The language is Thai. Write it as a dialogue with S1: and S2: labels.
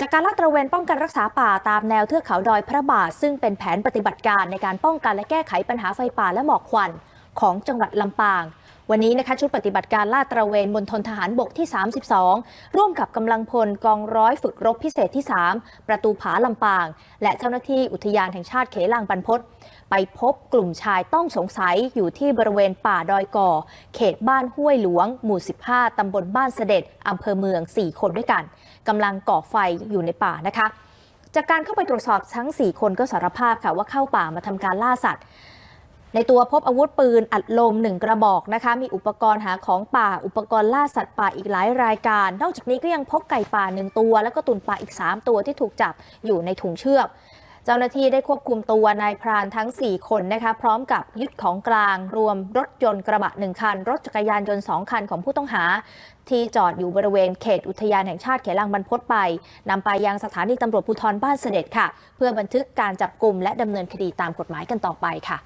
S1: จากการลาดตระเวนป้องกันรักษาป่าตามแนวเทือกเขาดอยพระบาท ซึ่งเป็นแผนปฏิบัติการในการป้องกันและแก้ไขปัญหาไฟป่าและหมอกควัน ของจังหวัดลำปางวันนี้นะคะชุดปฏิบัติการลาดตระเวนบนทนทหารบกที่ 32 ร่วมกับกำลังพลกองร้อยฝึกรบพิเศษที่ 3 ประตูผาลำปาง และเจ้าหน้าที่อุทยานแห่งชาติเขลางบรรพตไปพบกลุ่มชายต้องสงสัยอยู่ที่บริเวณป่าดอยก่อ เขตบ้านห้วยหลวง หมู่ 15 ตำบลบ้านเสด็จอำเภอเมือง 4 คนด้วยกันกำลังก่อไฟอยู่ในป่านะคะ จากการเข้าไปตรวจสอบทั้ง 4 คนก็สารภาพค่ะว่าเข้าป่ามาทำการล่าสัตว์ ในตัวพบอาวุธปืนอัดลมหนึ่งกระบอกนะคะ มีอุปกรณ์หาของป่า อุปกรณ์ล่าสัตว์ป่าอีกหลายรายการ นอกจากนี้ก็ยังพบไก่ป่าหนึ่งตัว แล้วก็ตุนป่าอีก 3 ตัวที่ถูกจับอยู่ในถุงเชือก เจ้าหน้าที่ได้ควบคุมตัวนายพรานทั้ง 4 คนนะคะ พร้อมกับยึดของกลาง รวมรถยนต์กระบะหนึ่งคัน รถจักรยานยนต์สองคันของผู้ต้องหา ที่จอดอยู่บริเวณเขตอุทยานแห่งชาติเขลังบรรพตไปนำไปยังสถานีตำรวจภูธรบ้านเสด็จค่ะ เพื่อบันทึกการจับกลุ่มและดำเนินคดีตามกฎหมายกันต่อไปค่ะ